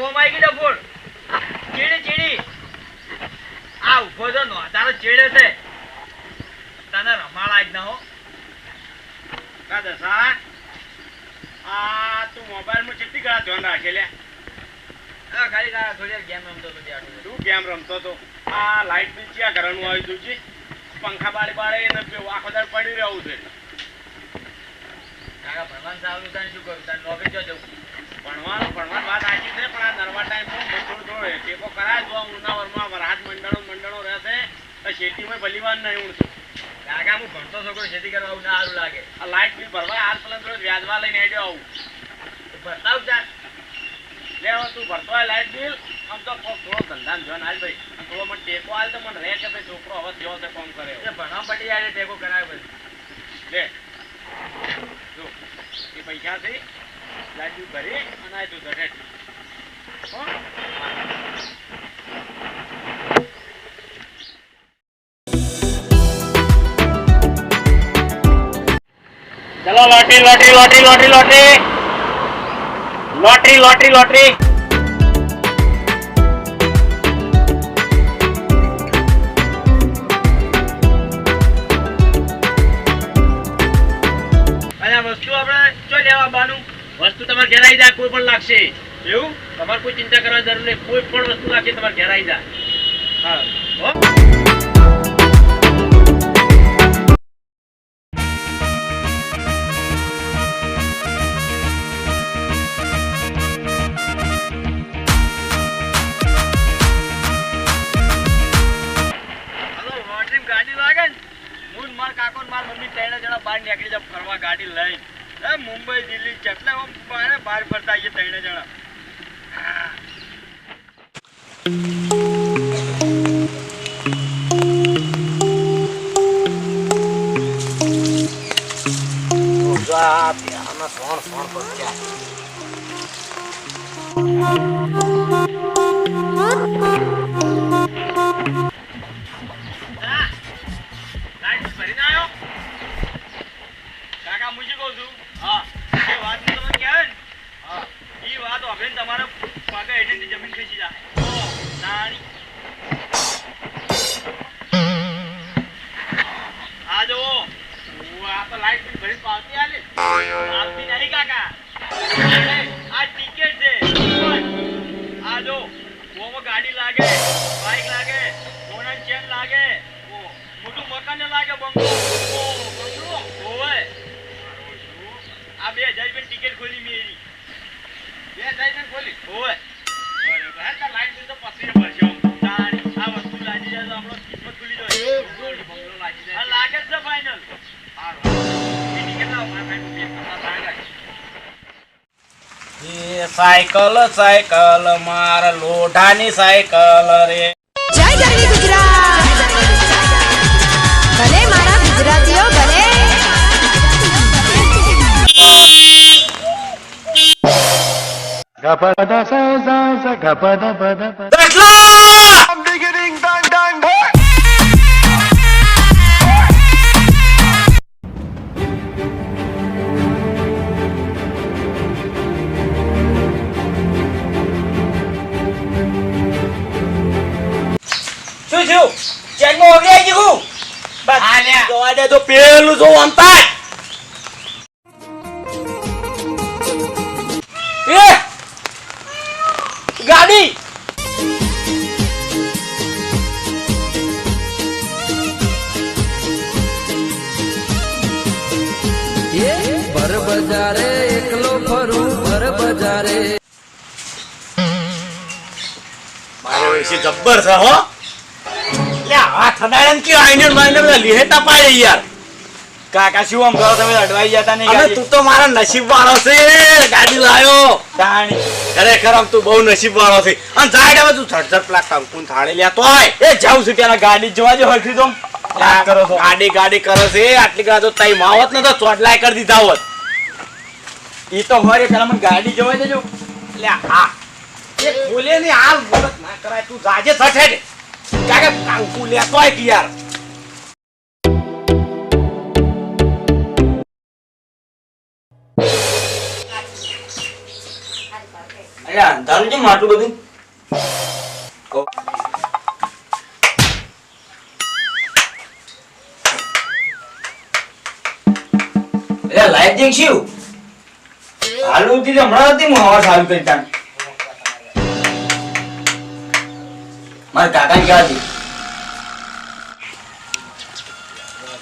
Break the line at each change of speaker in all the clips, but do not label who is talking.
ઓમ આવી ગઈ ડફોડ ચીડી ચીડી. આ ઊભો તો નો તારો ચીડે છે. તને રમાડા જ ન હો.
કા દશા? આ તું મોબાઈલમાં કેટલી ઘણા ધ્યાન રાખે લે?
ખાલી તારા થોડી ગેમ રમતો હતો ત્યાં
તું ગેમ રમતો તો આ લાઈટ બિલ ક્યાં ઘરનું આવી તું છે. પંખા બાળી બાળે ને આખો દાડ પડી રહેવું છે.
કાકા ભગવાન સારું તને શું કરું તારે નોકરી જો જવું
ભણવાનું ભણવાનું વાત સાચી છે પણ આ નરવા ટાઈમ થોડું થોડું ટેકો કરાય તો આ ઉનાવરમાં વરસાદ મંડળો મંડળો રહેશે તો ભલી નહીં ઉણતું
કાકા હું ભણતો છોકરો ખેતી કરવા આવું ના સારું લાગે.
આ લાઈટ બિલ ભરવા હાલ પેલા પેલો વ્યાજવા લઈને હેડ્યો આવું.
ભરતા આવું
લે હવે તું ભરતો હોય લાઈટ બિલ આમ તો થોડો ધંધાને જોન હાલ ભાઈ. થોડો મને ટેકો હાલ તો મને રહે કે ભાઈ છોકરો હવે જેવો તે કામ કરે
એ ભણવા પડી જાય ટેકો કરાવે
લે. જો એ પૈસાથી લાઈટ બિલ ભરી અને આ તું ઘરે ચલો, lottery lottery lottery lottery lottery. Lottery lottery lottery.
વસ્તુ આપણે ચો લેવા બાનું
વસ્તુ તમારે ઘેર આવી જાય, કોઈ પણ લાગશે.
એવું?
તમારે કોઈ ચિંતા કરવાની જરૂર નહીં. કોઈ પણ વસ્તુ લાગશે, તમારે ઘેર આવી જાય
હો. માર મમ્મી ત્રણ જણા બહાર નીકળી જાય ફરવા ગાડી લઈ એ મુંબઈ, દિલ્હી, જેટલા બહાર બહાર ફરતા આવીએ ત્રણે જણા હા. હા. ભરીને પાવતી આલે આવતી નહીં કાકા. આ ટિકિટ છે. આ જો ઓમાં ગાડી લાગે બાઈક લાગે સોના ચેન લાગે. મોટું મકાન લાગે બંગલો. બંગલો. ઓવે આ બે હજાર રૂપિયાની ટિકિટ ખોલી મેરી.
બે હજાર રૂપિયાની ખોલી?
ઓવે
બરોબર. લાઈટ બિલ તો પછી ભરશે સાયકલ સાયકલ માર લોઢાની સાયકલ રે.
જય જય ગુજરાત. ભલે મારા ગુજરાતીઓ ભલે.
શું શું ચેકમાં ઓગળી ગયું? બસ.
આલ્યા.
જોવા દે તો પેલું જો અંતાય એ! ગાડી!
ભર બજારે એકલો ફરું ભર બજારે.
મારો એસી જબ્બર છે હો. આ કે પાડે યાર.
કાકા શું આમ કરો? તમે અડવાઈ જતા નહીં
અરે
ગાડી?
તું તો મારા નસીબ વાળો છે. ગાડી લાયો.
તાણી.
ખરેખર આમ તું બહુ નસીબ વાળો છે. અને જાય હવે તું ઝટઝટ પેલા કંકુન થાળી લે. તોય.
એ જાઉં છું પેલા ગાડી જોવા જો હરખી તો.
ગાડી ગાડી કરો છે. આટલી ગાડી તો તઈ માવત ને તો ચોટલાય કરી દીધા હોત.
ઈ તો હોય પેલા મને ગાડી જોવા દેજો.
લે આ. એ બોલે ની હાલ બોલત ના કરાય. તું જાજે થઠે કાકે કંકુ લેતોય કે યાર
અરે કેમ આટલું બધું? લાઈટ જેક શું? હાલું હતી હમણાં હતી, હું હવા સારું કરી તાણ મારા કાકા ક્યાં હતી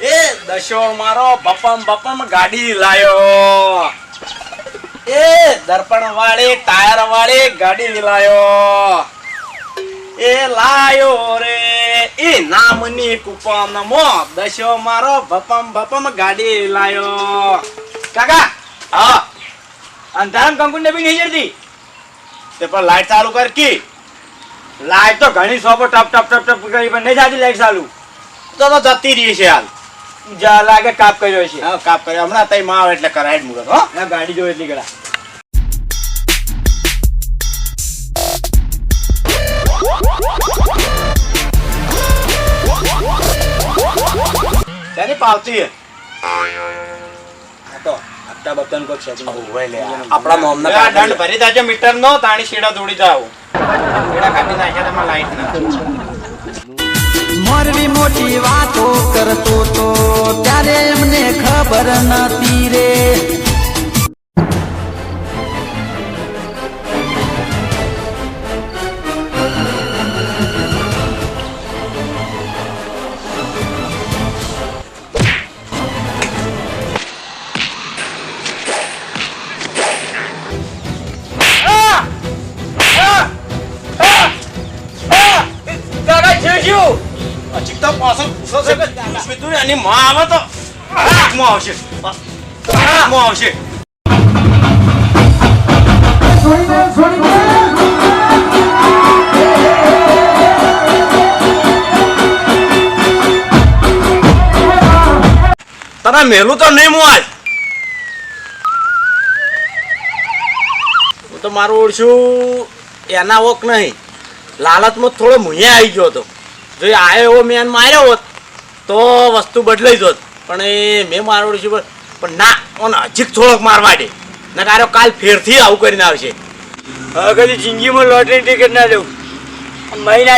એ દશો મારો બપમ બપમ ગાડી લાયો. એ દર્પણ વાળી ટાયર વાળી ગાડી લાયો. એ લાયો રે. એ નામની કુપન મો દશો મારો બપમ બપમ ગાડી લાયો. કાકા, હા.
અંધારામ કંકુ ને બી નહીં જતી
તે પણ લાઈટ ચાલુ કર કી.
લાઈટ તો ઘણી શોપો ટપ ટપ ટપ ટપ કરી પણ નહીં જાતી લાઈટ ચાલુ.
તો તો જતી રહી છે હાલ.
જા લાગે કાપ કર્યો છે.
હા કાપ કર્યો. હમણાં તઈ માં આવે એટલે કરાય જ હો.
ગાડી જો એટલી ગળા
તેની પાવતી હે
તો હપ્તા બપ્તાનું setting કર્યું.
આપણા મોમના દંડ ભરી દાજે મીટર નો તાણી શીડા દોડી જાવ
મોરબી મોટી વાતો કરતો તો ત્યારે એમને ખબર નતી રે.
હજી તો પાછો છે કે સીધું એની માં આવે તો. હાથમાં આવશે. હાથમાં આવશે. તને મેલું તો નહીં હું હું તો મારું ઓળશું. એના ઓક નહીં. લાલચમાં થોડો મુહ્યા આવી ગયો હતો. જો આયો એવો મેન માર્યો હોત, તો વસ્તુ બદલાઈ જોત. પણ એ મેં મારો છું પણ ના, ઓને હજીક થોડોક મારવા દે. કારો કાલ ફેરથી આવું કરીને આવશે.
હવે કદી જિંદગીમાં લોટરી ટિકિટ ના લઉં મહિના